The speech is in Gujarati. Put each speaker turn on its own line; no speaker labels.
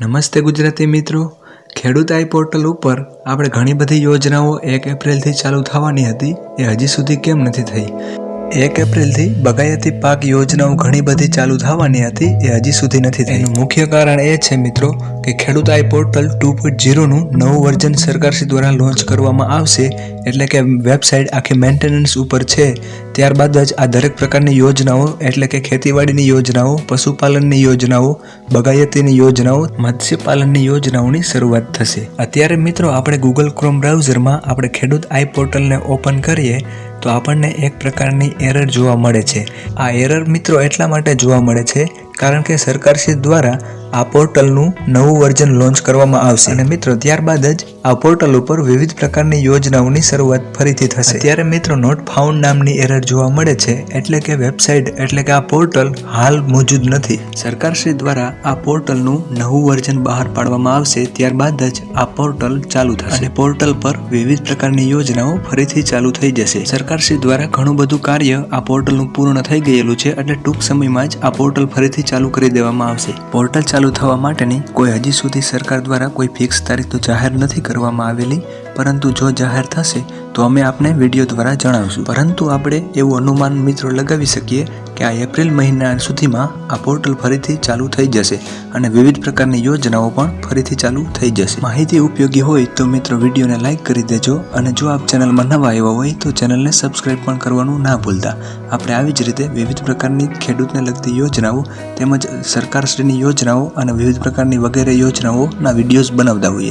નમસ્તે ગુજરાતી મિત્રો. ખેડૂત આઈ પોર્ટલ ઉપર આપણે ઘણી બધી યોજનાઓ એક એપ્રિલથી ચાલુ થવાની હતી. એ હજી સુધી કેમ નથી થઈ? એક એપ્રિલથી બગાયતી પાક યોજનાઓ ઘણી બધી ચાલુ થવાની હતી. એ હજી સુધી નથી થઈ. મુખ્ય કારણ એ છે મિત્રો કે ખેડૂત આઈ પોર્ટલ ટુ પોઈન્ટ ઝીરોનું નવું વર્ઝન સરકારશ્રી દ્વારા લોન્ચ કરવામાં આવશે, એટલે કે વેબસાઇટ આખી મેન્ટેનન્સ ઉપર છે. ત્યારબાદ જ આ દરેક પ્રકારની યોજનાઓ, એટલે કે ખેતીવાડીની યોજનાઓ, પશુપાલનની યોજનાઓ, બગાયતીની યોજનાઓ, મત્સ્યપાલનની યોજનાઓની શરૂઆત થશે. અત્યારે મિત્રો, આપણે ગૂગલ ક્રોમ બ્રાઉઝરમાં આપણે ખેડૂત આઈ પોર્ટલને ઓપન કરીએ, તો આપણને એક પ્રકારની એરર જોવા મળે છે. આ એરર મિત્રો એટલા માટે જોવા મળે છે કારણ કે સરકારશ્રી દ્વારા આ પોર્ટલનું નવું વર્ઝન લોન્ચ કરવામાં આવશે. અને મિત્રો, ત્યારબાદ જ આ પોર્ટલ ઉપર વિવિધ પ્રકારની યોજનાઓની શરૂઆત ફરીથી થશે. અત્યારે મિત્રો નોટ ફાઉન્ડ નામની એરર જોવા મળે છે, એટલે કે વેબસાઇટ એટલે કે આ પોર્ટલ હાલ મોજૂદ નથી. સરકારશ્રી દ્વારા આ પોર્ટલનું નવું વર્ઝન બહાર પાડવામાં આવશે, ત્યારબાદ જ આ પોર્ટલ ચાલુ થશે. અને પોર્ટલ પર વિવિધ પ્રકારની યોજનાઓ ફરીથી ચાલુ થઈ જશે. સરકારશ્રી દ્વારા ઘણું બધું કાર્ય આ પોર્ટલનું પૂર્ણ થઈ ગયેલું છે, એટલે ટૂંક સમયમાં જ આ પોર્ટલ ફરીથી ચાલુ કરી દેવામાં આવશે. પોર્ટલ ચાલુ થવા માટેની કોઈ હજી સુધી સરકાર દ્વારા કોઈ ફિક્સ તારીખ તો જાહેર નથી કરવામાં આવેલી, પરંતુ જો જાહેર થશે, તો અમે આપને વીડિયો દ્વારા જણાવશું. પરંતુ આપણે એવું અનુમાન મિત્રો લગાવી શકીએ કે આ એપ્રિલ મહિના સુધીમાં આ પોર્ટલ ફરીથી ચાલુ થઈ જશે અને વિવિધ પ્રકારની યોજનાઓ પણ ફરીથી ચાલુ થઈ જશે. માહિતી ઉપયોગી હોય તો મિત્રો વિડીયોને લાઇક કરી દેજો અને જો આપ ચેનલમાં નવા આવ્યા હોય તો ચેનલને સબસ્ક્રાઇબ પણ કરવાનું ના ભૂલતા. આપણે આવી જ રીતે વિવિધ પ્રકારની ખેડૂતને લગતી યોજનાઓ તેમજ સરકારશ્રીની યોજનાઓ અને વિવિધ પ્રકારની વગેરે યોજનાઓના વિડીયોઝ બનાવતા હોઈએ.